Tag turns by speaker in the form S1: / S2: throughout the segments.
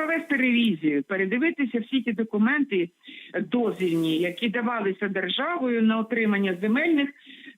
S1: провести ревізію, передивитися всі ті документи дозвільні, які давалися державою на отримання земельних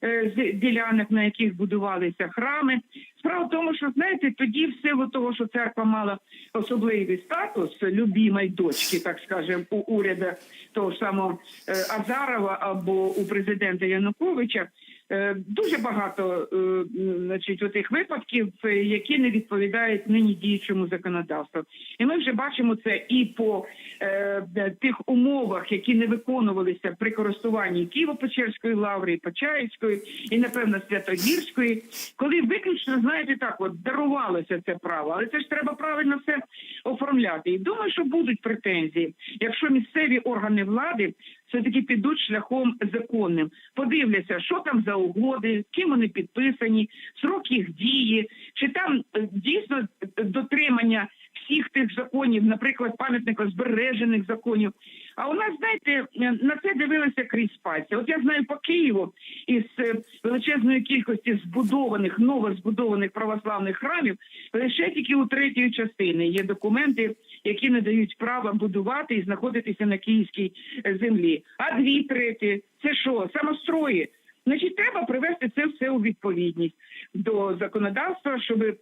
S1: е, ділянок, на яких будувалися храми. Справа в тому, що знаєте, тоді в силу того, що церква мала особливий статус любімої дочки, так скажемо, у уряду того ж самого е, Азарова або у президента Януковича. е, Дуже багато е, значить, отих випадків, які не відповідають нині діючому законодавству. І ми вже бачимо це і по е, тих умовах, які не виконувалися при користуванні Києво-Печерської лаври, Почаївської, і напевно Святогірської, коли виключно знаєте так, от дарувалося це право, але це ж треба правильно все оформляти. І думаю, що будуть претензії, якщо місцеві органи влади все-таки підуть шляхом законним, подивляться, що там за угоди, ким вони підписані, срок їх дії, чи там е, дійсно дотримання всіх тих законів, наприклад, пам'ятникозбережених законів. А у нас, знаєте, на це дивилися крізь пальці. От я знаю по Києву із е, величезної кількості збудованих, новозбудованих православних храмів, лише тільки у третьої частини є документи, які не дають права будувати і знаходитися на київській е, землі. А дві треті це що? Самострої. Значить, треба привести це все у відповідність до законодавства, щоб е,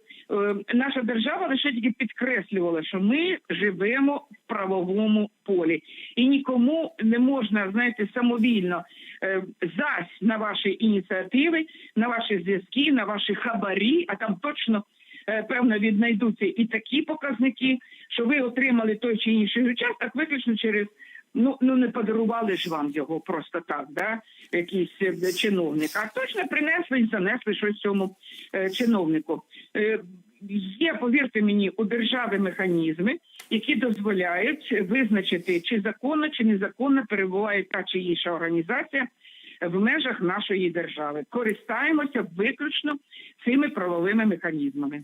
S1: наша держава лише тільки підкреслювала, що ми живемо в правовому полі, і нікому не можна, знаєте, самовільно е, зась на ваші ініціативи, на ваші зв'язки, на ваші хабарі, а там точно. е, Певно, віднайдуться і такі показники, що ви отримали той чи інший участок виключно через ну ну не подарували ж вам його просто так, да якийсь е, чиновник. А точно принесли і занесли щось цьому е, чиновнику. Е, Є, повірте мені, у держави механізми, які дозволяють визначити, чи законно, чи незаконно перебуває та чи інша організація в межах нашої держави. Користаємося виключно цими правовими механізмами.